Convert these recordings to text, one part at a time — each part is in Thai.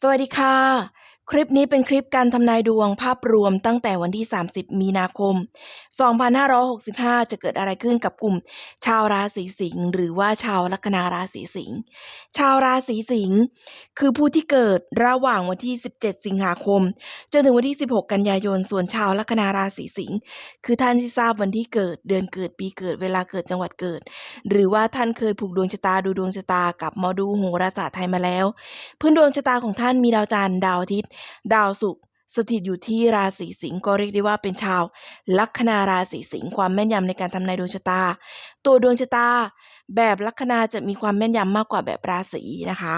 สวัสดีค่ะ คลิปนี้เป็นคลิปการทำนายดวงภาพรวมตั้งแต่วันที่ 30 มีนาคม 2565 จะเกิดอะไรขึ้นกับกลุ่ม ชาวราศีสิงห์หรือว่าชาวลัคนาราศีสิงห์ชาวราศีสิงห์คือผู้ที่เกิดระหว่างวันที่ 17 สิงหาคม จนถึงวันที่ 16 กันยายน ส่วนชาวลัคนาราศีสิงห์คือท่านที่ทราบวันที่เกิดเดือนเกิดปีเกิดเวลาเกิดจังหวัดเกิด หรือว่าท่านเคยผูกดวงชะตาดูดวงชะตากับหมอดูโหราศาสตร์ไทยมาแล้ว พื้นดวงชะตาของท่านมีดาวจันทร์ดาวอาทิตย์ดาวศุกร์สถิตอยู่ที่ราศีสิงห์ก็เรียกได้ว่าเป็นชาว ลัคนาราศีสิงห์ความแม่นยำในการทำนายดวงชะตา ตัวดวงชะตา แบบลัคนาจะมีความแม่นยำมากกว่าแบบราศีนะคะ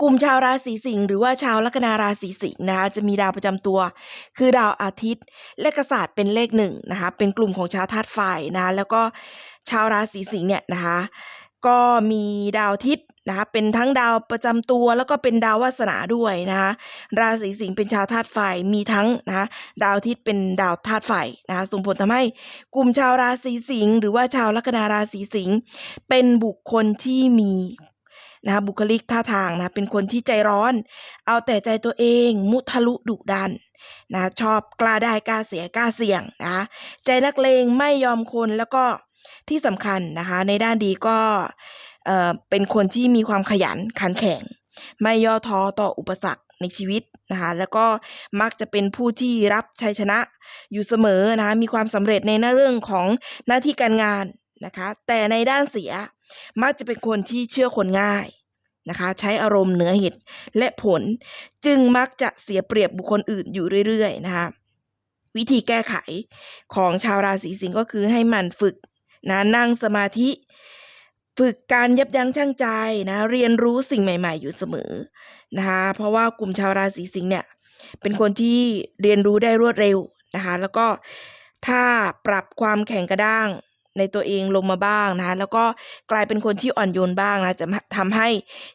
กลุ่มชาวราศีสิงห์หรือว่าชาวลัคนาราศีสิงห์นะคะจะมีดาวประจำตัว คือดาวอาทิตย์เลขศาสตร์เป็นเลขหนึ่งนะคะ เป็นกลุ่มของชาวธาตุไฟนะะแล้วก็ชาวราศีสิงห์เนี่ยนะคะ ก็มีดาวอาทิตย์ นะคะเป็นทั้งดาวประจำตัวแล้วก็เป็นดาววาสนาด้วยนะคะราศีสิงห์เป็นชาวธาตุไฟมีทั้งนะคะดาวอาทิตย์เป็นดาวธาตุไฟนะคะส่งผลทำให้กลุ่มชาวราศีสิงห์หรือว่าชาวลัคนาราศีสิงห์เป็นบุคคลที่มีนะคะบุคลิกท่าทางนะเป็นคนที่ใจร้อน เอาแต่ใจตัวเองมุทะลุดุดันนะชอบกล้าได้กล้าเสียกล้าเสี่ยงนะะใจนักเลงไม่ยอมคนแล้วก็ที่สำคัญนะคะในด้านดีก็ เเป็นคนที่มีความขยันขันแข็ง ไม่ย่อท้อต่ออุปสรรคในชีวิตนะคะแล้วก็มักจะเป็นผู้ที่รับชัยชนะอยู่เสมอนะคะมีความสำเร็จในหน้าเรื่องของหน้าที่การงานนะคะแต่ในด้านเสียมักจะเป็นคนที่เชื่อคนง่ายนะคะใช้อารมณ์เหนือเหตุและผล จึงมักจะเสียเปรียบบุคคลอื่นอยู่เรื่อยๆนะคะวิธีแก้ไขของชาวราศีสิงห์ก็คือให้มันฝึกนะนั่งสมาธิ ฝึกการยับยั้งชั่งใจนะ เรียนรู้สิ่งใหม่ ๆ อยู่เสมอนะคะเพราะว่ากลุ่มชาวราศีสิงห์เนี่ย เป็นคนที่เรียนรู้ได้รวดเร็วนะคะ แล้วก็ถ้าปรับความแข็งกระด้างในตัวเองลงมาบ้างนะคะแล้วก็กลายเป็นคนที่อ่อนโยนบ้างนะจะทำให้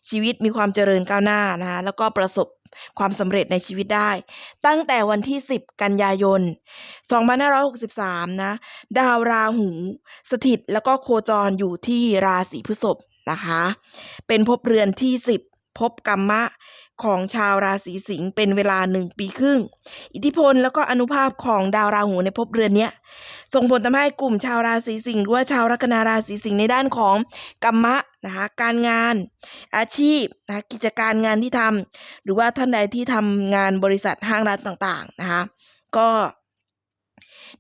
ชีวิตมีความเจริญก้าวหน้านะคะแล้วก็ประสบ ความสำเร็จในชีวิตได้ ตั้งแต่วันที่ 10 กันยายน 2563 นะ ดาวราหู สถิตแล้วก็โคจรอยู่ที่ราศีพฤษภนะคะ เป็นภพเรือนที่ 10 ภพกรรมะของชาวราศีสิงห์เป็นเวลาหนึ่งปีครึ่ง อิทธิพลแล้วก็อนุภาพของดาวราหูในภพเรือนเนี้ยส่งผลทำให้กลุ่มชาวราศีสิงห์หรือว่าชาวลัคนาราศีสิงห์ในด้านของกรรมะนะคะการงาน อาชีพนะกิจการงานที่ทำหรือว่าท่านใดที่ทำงานบริษัทห้างร้านต่างๆนะคะก็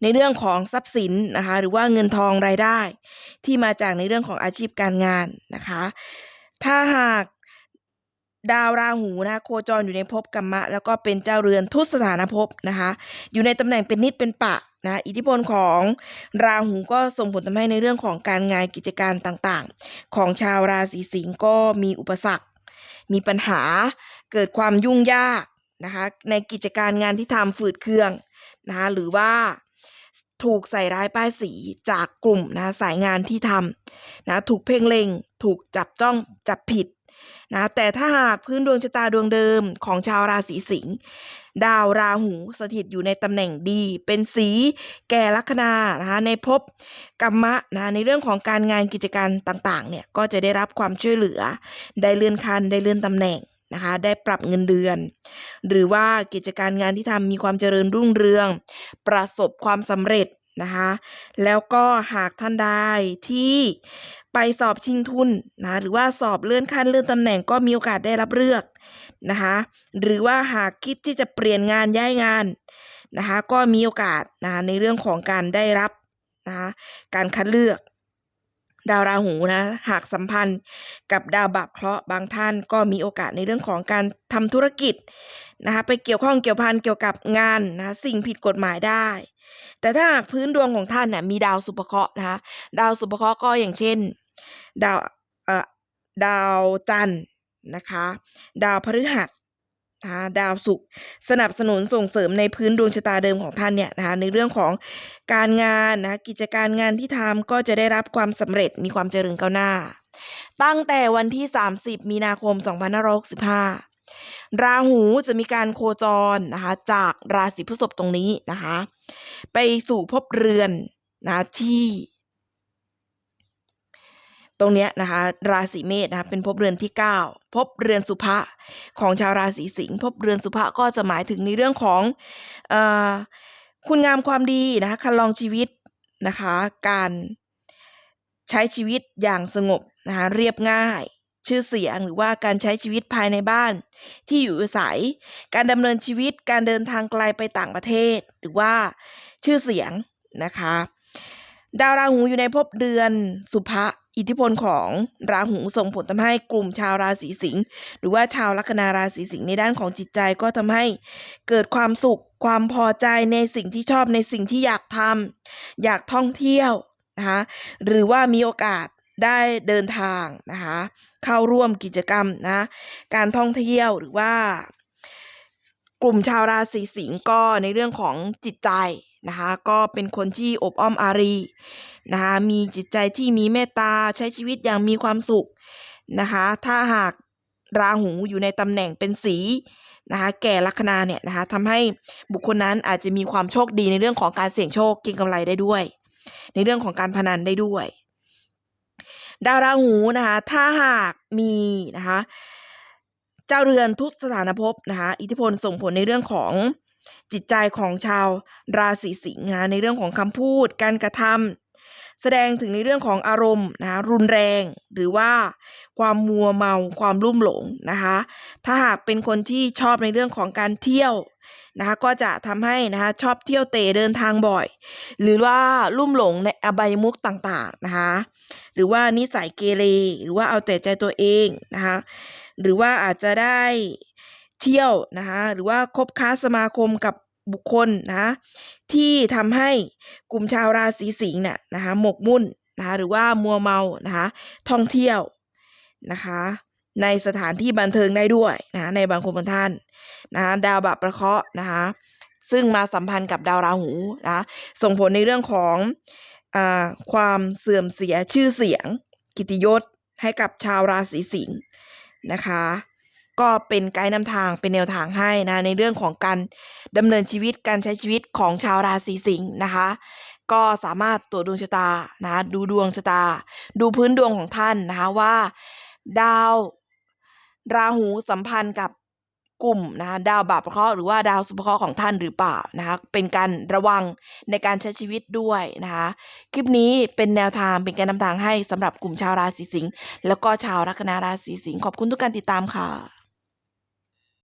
ในเรื่องของทรัพย์สินนะคะหรือว่าเงินทองรายได้ ที่มาจากในเรื่องของอาชีพการงานนะคะ ถ้าหาก ดาวราหูนะโคจรอยู่ในภพกรรมะ แล้วก็เป็นเจ้าเรือนทุตสถานภพนะคะ อยู่ในตำแหน่งเป็นนิดเป็นปะนะอิทธิพลของราหูก็ส่งผลทำให้ในเรื่องของการงานกิจการต่างๆ ของชาวราศีสิงห์ก็มีอุปสรรค มีปัญหาเกิดความยุ่งยากนะคะ ในกิจการงานที่ทำฝืดเคืองนะคะหรือว่าถูกใส่ร้ายป้ายสีจากกลุ่มนะสายงานที่ทำนะถูกเพ่งเล็ง ถูกจับจ้องจับผิด นะแต่ถ้าหากพื้นดวงชะตาดวงเดิมของชาวราศีสิงห์ดาวราหูสถิตอยู่ในตำแหน่งดี เป็นสีแก่ลัคนานะคะในภพกรรมะนะในเรื่องของการงานกิจการต่างๆเนี่ยก็จะได้รับความช่วยเหลือ ได้เลื่อนขั้นได้เลื่อนตำแหน่งนะคะได้ปรับเงินเดือน หรือว่ากิจการงานที่ทำมีความเจริญรุ่งเรือง ประสบความสำเร็จ นะคะ แล้วก็หากท่านใดที่ไปสอบชิงทุนนะหรือว่าสอบเลื่อนขั้นเลื่อนตำแหน่งก็มีโอกาสได้รับเลือกนะคะหรือว่าหากคิดที่จะเปลี่ยนงานย้ายงานนะคะก็มีโอกาสนะคะในเรื่องของการได้รับนะคะการคัดเลือกดาวราหูนะหากสัมพันธ์กับดาวบาปเคราะห์บางท่านก็มีโอกาสในเรื่องของการทำธุรกิจนะคะไปเกี่ยวข้องเกี่ยวพันเกี่ยวกับงานนะสิ่งผิดกฎหมายได้ แต่ถ้าหากพื้นดวงของท่านเนี่ยมีดาวสุภเคราะห์นะคะดาวสุภเคราะห์ก็อย่างเช่น ดาวเอ่อดาวจันทร์นะคะ ดาวพฤหัสนะคะดาวศุกร์สนับสนุนส่งเสริมในพื้นดวงชะตาเดิมของท่านเนี่ยนะคะในเรื่องของการงานนะกิจการงานที่ทำก็จะได้รับความสำเร็จมีความเจริญก้าวหน้า ตั้งแต่วันที่ 30 มีนาคม 2565 ราหูจะมีการโคจรนะคะ จากราศีพฤษภตรงนี้นะคะ ไปสู่ภพเรือนนะที่ ตรงเนี้ยนะคะ ราศีเมษนะคะเป็นภพเรือนที่ 9ภพเรือนสุภะของชาวราศีสิงห์ภพเรือนสุภะก็จะหมายถึงในเรื่องของอคุณงามความดีนะคะคันลองชีวิตนะคะ การใช้ชีวิตอย่างสงบนะคะเรียบง่าย ชื่อเสียงหรือว่าการใช้ชีวิตภายในบ้าน ที่อยู่อาศัย การดำเนินชีวิตการเดินทางไกลไปต่างประเทศ หรือว่าชื่อเสียงนะคะ ดาวราหูอยู่ในภพเรือนสุภะอิทธิพลของราหูส่งผลทำให้กลุ่มชาวราศีสิงห์หรือว่าชาวลัคนาราศีสิงห์ในด้านของจิตใจก็ทำให้เกิดความสุขความพอใจในสิ่งที่ชอบในสิ่งที่อยากทำอยากท่องเที่ยวนะคะหรือว่ามีโอกาส ได้เดินทางนะคะเข้าร่วมกิจกรรมนะการท่องเที่ยวหรือว่ากลุ่มชาวราศีสิงห์ก็ในเรื่องของจิตใจนะคะก็เป็นคนที่อบอ้อมอารีนะคะมีจิตใจที่มีเมตตาใช้ชีวิตอย่างมีความสุขนะคะถ้าหากราหูอยู่ในตำแหน่งเป็นสีนะคะแก่ลัคนาเนี่ยนะคะทำให้บุคคลนั้นอาจจะมีความโชคดีในเรื่องของการเสี่ยงโชคก็งกำไรได้ด้วย ในเรื่องของการพนันได้ด้วย ดาวราหูนะคะ ถ้าหากมีนะคะ เจ้าเรือนทุกสถานภพนะคะ อิทธิพลส่งผลในเรื่องของจิตใจของชาวราศีสิงห์นะในเรื่องของคำพูด การกระทำแสดงถึงในเรื่องของอารมณ์นะะรุนแรง หรือว่าความมัวเมาความรุ่มหลงนะคะ ถ้าหากเป็นคนที่ชอบในเรื่องของการเที่ยว นะคะก็จะทำให้นะคะชอบเที่ยวเตะเดินทางบ่อย หรือว่าลุ่มหลงในอบายมุกต่างๆนะคะหรือว่านิสัยเกเรหรือว่าเอาแต่ใจตัวเองนะคะหรือว่าอาจจะได้เที่ยวนะคะหรือว่าคบค้าสมาคมกับบุคคลนะที่ทำให้กลุ่มชาวราศีสิงห์เนี่ยนะคะหมกมุ่นนะคะหรือว่ามัวเมานะคะท่องเที่ยวนะคะ ในสถานที่บันเทิงได้ด้วยนะในบางคนบางท่านนะดาวบาปประเคราะห์นะคะซึ่งมาสัมพันธ์กับดาวราหูนะส่งผลในเรื่องของอความเสื่อมเสียชื่อเสียง กิตติยศให้กับชาวราศีสิงห์นะคะก็เป็นไกด์นำทางเป็นแนวทางให้นะในเรื่องของการดำเนินชีวิตการใช้ชีวิตของชาวราศีสิงห์นะคะก็สามารถตรวจดวงชะตานะดูดวงชะตา ดูพื้นดวงของท่านนะคะว่า ดาว ราหูสัมพันธ์กับกลุ่มนะคะดาวบาปเคราะห์หรือว่าดาวสุภเคราะห์ของท่านหรือเปล่านะคะเป็นการระวังในการใช้ชีวิตด้วยนะคะคลิปนี้เป็นแนวทางเป็นการนำทางให้สำหรับกลุ่มชาวราศีสิงห์แล้วก็ชาวลัคนาราศีสิงห์ขอบคุณทุกการติดตามค่ะ